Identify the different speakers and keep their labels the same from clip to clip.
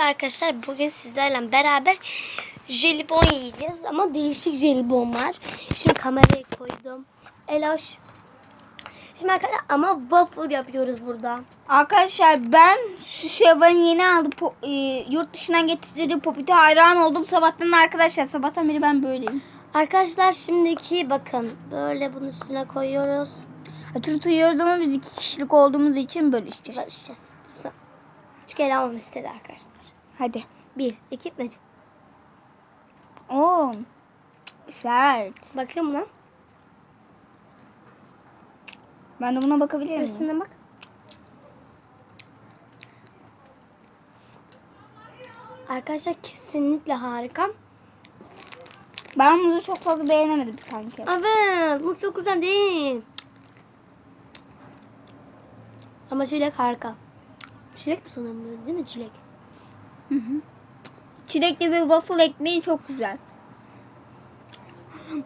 Speaker 1: Arkadaşlar bugün sizlerle beraber jelibon yiyeceğiz ama değişik jelibonlar. Şimdi kamerayı koydum. Eloş. Şimdi arkadaşlar ama waffle yapıyoruz burada.
Speaker 2: Arkadaşlar ben şu şevanı yeni aldım. Po- e, yurt dışından getirdiği popite hayran oldum. Sabahtan arkadaşlar. Sabahtan beri ben böyleyim.
Speaker 1: Arkadaşlar şimdiki bakın böyle bunun üstüne koyuyoruz.
Speaker 2: Oturuyoruz ama biz iki kişilik olduğumuz için bölüşeceğiz.
Speaker 1: Barışacağız. Çünkü Elan istedi arkadaşlar.
Speaker 2: Hadi.
Speaker 1: Bir, iki, üç.
Speaker 2: Oo. Sert.
Speaker 1: Bakayım lan.
Speaker 2: Ben de buna bakabilir miyim?
Speaker 1: Üstüne bak. Arkadaşlar kesinlikle harika.
Speaker 2: Ben bunu çok fazla beğenemedim sanki.
Speaker 1: Evet, bu çok güzel değil. Ama çilek harika. Çilek mi sanırım değil mi çilek?
Speaker 2: Çilekli bir waffle ekmeği çok güzel.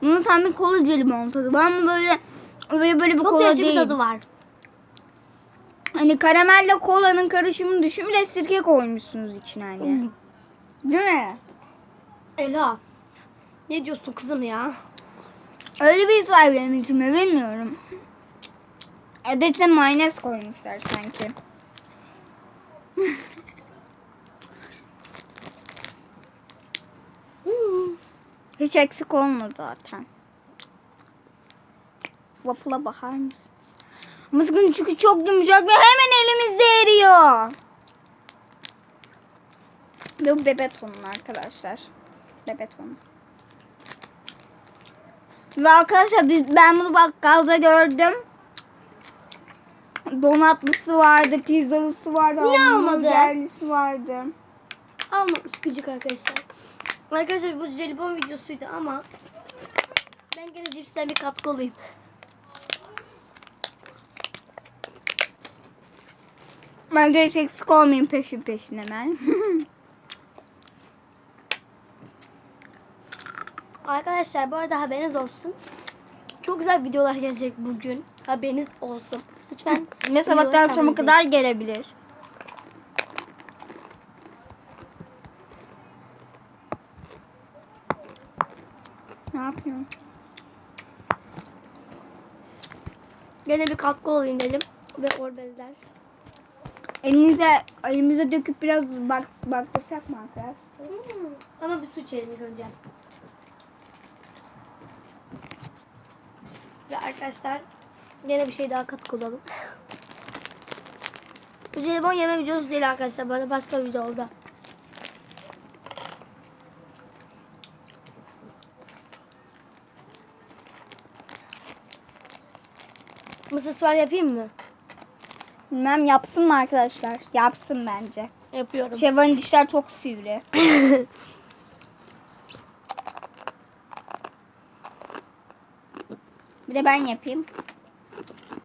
Speaker 2: Bunun tam bir kola jelibon tadı. Ben böyle böyle böyle bir
Speaker 1: Çok
Speaker 2: kola
Speaker 1: değişik bir
Speaker 2: değil.
Speaker 1: tadı var.
Speaker 2: Hani karamelle kolanın karışımını düşün bir de sirke koymuşsunuz içine hani. Değil mi?
Speaker 1: Ela. Ne diyorsun kızım ya?
Speaker 2: Öyle bir his benim içime bilmiyorum. İçine mayonez koymuşlar sanki.
Speaker 1: Hmm.
Speaker 2: Hiç eksik olmadı zaten. Waffle'a bakar mısın? Sıkıntı çünkü çok yumuşak ve hemen elimizde eriyor. Bu bebetonun arkadaşlar. Bebeton. Ve arkadaşlar biz, ben bunu bakkalda gördüm. Donatlısı vardı, pizzalısı vardı,
Speaker 1: Niye almadın?
Speaker 2: hamburgerlisi vardı.
Speaker 1: Almamış gıcık arkadaşlar. Arkadaşlar bu jelibon videosuydu ama ben gene cipsten bir katkı olayım.
Speaker 2: Bence hiç eksik olmayayım peşin peşin hemen.
Speaker 1: Arkadaşlar bu arada haberiniz olsun. Çok güzel videolar gelecek bugün. Haberiniz olsun. Lütfen
Speaker 2: Ve sabahtan akşama kadar gelebilir. Ne yapıyorum?
Speaker 1: Gene bir katkı olayım dedim. Ve orbezler.
Speaker 2: Elinize, elimize döküp biraz bak, baktırsak mı arkadaşlar?
Speaker 1: Hmm. Ama bir su içelim önce. Ve arkadaşlar gene bir şey daha katkı olalım. Bu jelibon yeme videosu değil arkadaşlar. Böyle başka bir video oldu. Mısır ısrar yapayım mı?
Speaker 2: Bilmem yapsın mı arkadaşlar? Yapsın bence.
Speaker 1: Yapıyorum.
Speaker 2: Şevval'in dişler çok sivri. Bir de ben yapayım.